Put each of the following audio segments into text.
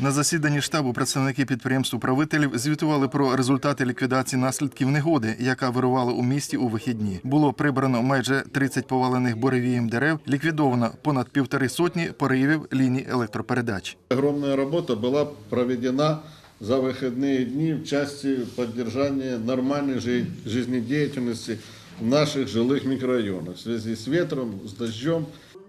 На засіданні штабу представники підприємств управителів звітували про результати ліквідації наслідків негоди, яка вирувала у місті у вихідні. Було прибрано майже 30 повалених буревієм дерев, ліквідовано понад півтори сотні поривів ліній електропередач. Огромная работа была проведена за выходные дни в части поддержания нормальной жи- жизнедеятельности в наших жилых микрорайонах в связи с ветром, с дождем.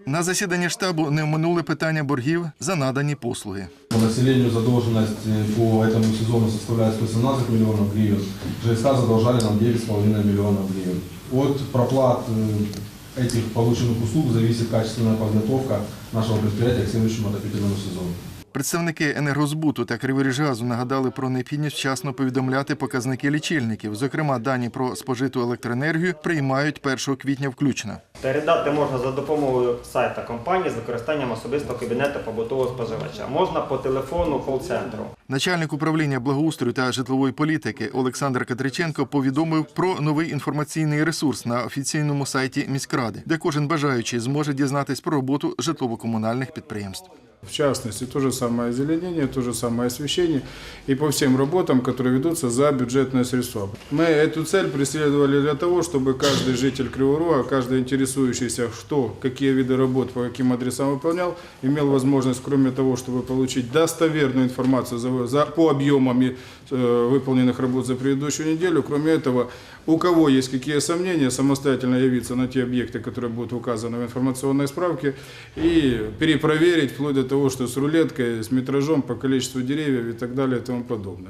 На засіданні штабу не оминули питання боргів за надані послуги. По населению задолженность э, по этому сезону составляет 117 миллионов гривен. ЖСК задолжали нам 9,5 миллионов гривен. От проплат э, этих полученных услуг зависит качественная подготовка нашего предприятия к следующему отопительному сезону. Представники енергозбуту та Криворіжгазу нагадали про необхідність вчасно повідомляти показники лічильників. Зокрема, дані про спожиту електроенергію приймають 1 квітня включно. Передати можна за допомогою сайта компанії з використанням особистого кабінету побутового споживача. Можна по телефону кол-центру. Начальник управління благоустрою та житлової політики Олександр Катриченко повідомив про новий інформаційний ресурс на офіційному сайті міськради, де кожен бажаючий зможе дізнатись про роботу житлово-комунальних підприємств. В частности, то же самое озеленение, то же самое освещение и по всем работам, которые ведутся за бюджетные средства. Мы эту цель преследовали для того, чтобы каждый житель Кривого Рога, каждый интересующийся, что, какие виды работ по каким адресам выполнял, имел возможность, кроме того, чтобы получить достоверную информацию за, за- по объемам э, выполненных работ за предыдущую неделю, кроме этого, у кого есть какие сомнения, самостоятельно явиться на те объекты, которые будут указаны в информационной справке, и перепроверить вплоть до того, что с рулеткой, с метражом по количеству деревьев и так далее и тому подобное.